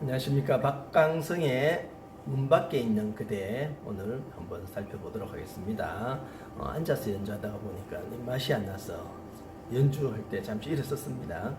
안녕하십니까 박강성의 문 밖에 있는 그대 오늘 한번 살펴보도록 하겠습니다. 어, 앉아서 연주하다가 보니까 맛이 안 나서 연주할 때 잠시 일어섰습니다.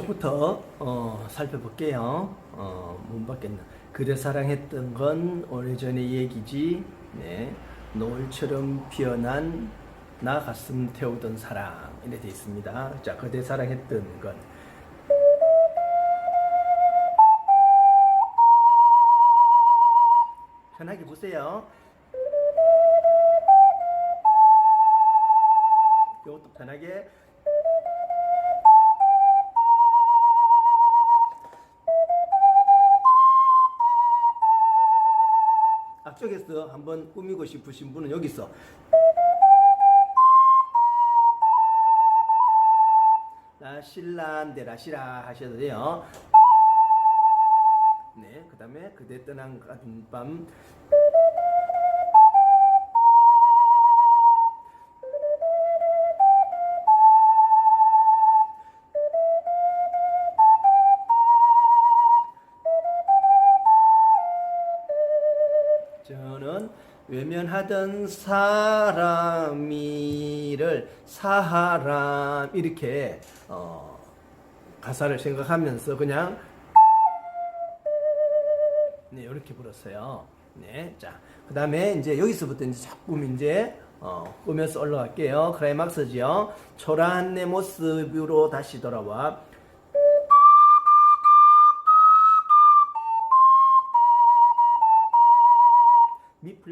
쪽부터 어, 살펴볼게요. 어, 문 밖에 있는 그대 사랑했던 건 오래전의 얘기지. 네. 노을처럼 피어난 나 가슴 태우던 사랑 이렇게 돼 있습니다. 자, 그대 사랑했던 건 편하게 보세요. 이것도 편하게 앞쪽에서 한번 꾸미고 싶으신 분은 여기서 라실란데 라시라 하셔도 돼요. 네, 그 다음에 그대 떠난 같은 밤 저는 외면하던 사람이를 사람 이렇게 어, 가사를 생각하면서 그냥 네 이렇게 불었어요. 네, 자 그다음에 이제 여기서부터 이제 조금 이제 어, 꾸며서 올라갈게요. 클라이막스지요. 초라한 내 모습으로 다시 돌아와.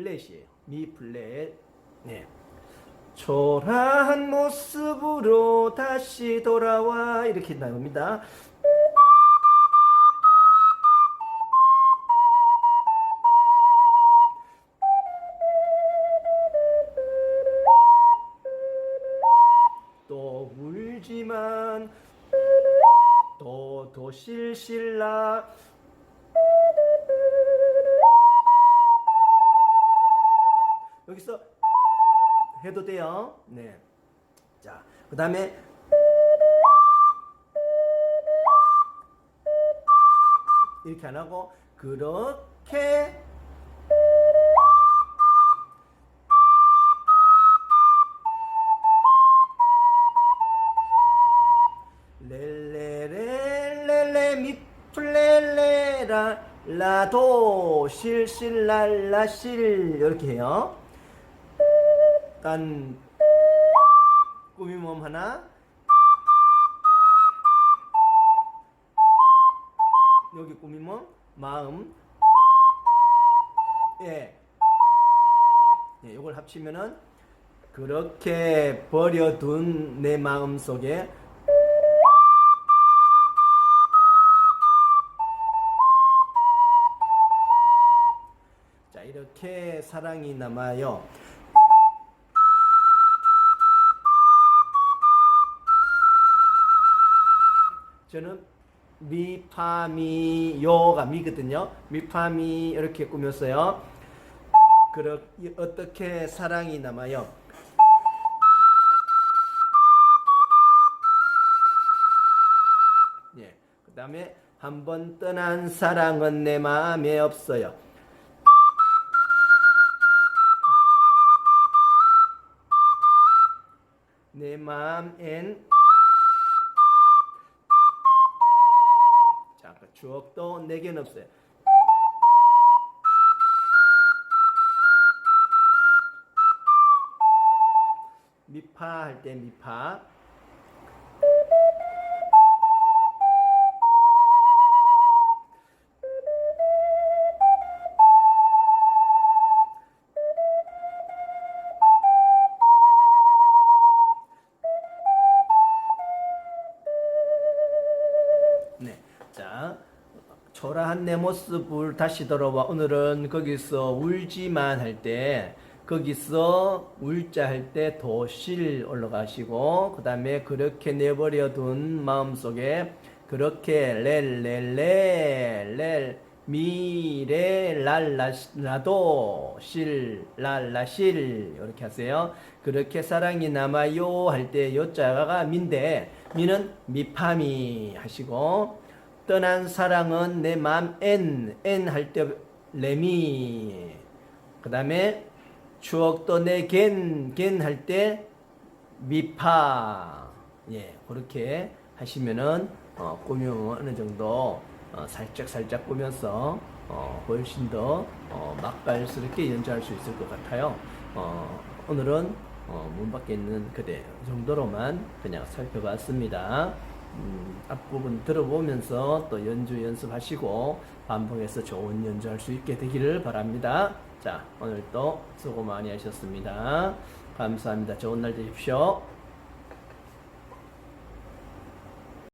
미 플랫이에요. 미 플랫. 네. 초라한 모습으로 다시 돌아와 이렇게 나옵니다. 또 울지만 또 도실실라 여기서 해도 돼요. 네. 자, 그 다음에 이렇게 안 하고 그렇게 렐레레레레 미플레레라 라도 실실랄라실 이렇게 해요. 깐 꾸미몸 하나 여기 꾸미몸 마음 예. 예, 이걸 합치면은 그렇게 버려둔 내 마음 속에 자 이렇게 사랑이 남아요. 저는 미파미요가 미거든요. 미파미 이렇게 꾸몄어요. 그렇 어떻게 사랑이 남아요? 예. 그다음에 한 번 떠난 사랑은 내 마음에 없어요. 내 마음엔 추억도 내겐 없어요. 미파 할 때 미파. 네. 자, 초라한 내 모습을 다시 돌아와. 오늘은 거기서 울지만 할 때, 거기서 울자 할 때 도실 올라가시고, 그 다음에 그렇게 내버려 둔 마음 속에 그렇게 렐렐레, 렐, 미레, 랄라, 라도, 실, 랄라, 실. 이렇게 하세요. 그렇게 사랑이 남아요 할 때 요자가 민데, 미는 미파미 하시고, 떠난 사랑은 내맘 엔, 엔할때 레미. 그 다음에 추억도 내 겐, 겐 할 때 미파. 예, 그렇게 하시면은, 어, 꾸미면 어느 정도, 어, 살짝 살짝 꾸면서, 어, 훨씬 더, 어, 맛깔스럽게 연주할 수 있을 것 같아요. 어, 오늘은, 어, 문 밖에 있는 그대 정도로만 그냥 살펴봤습니다. 음, 앞부분 들어보면서 또 연주 연습하시고 반복해서 좋은 연주할 수 있게 되기를 바랍니다. 자, 오늘도 수고 많이 하셨습니다. 감사합니다. 좋은 날 되십시오.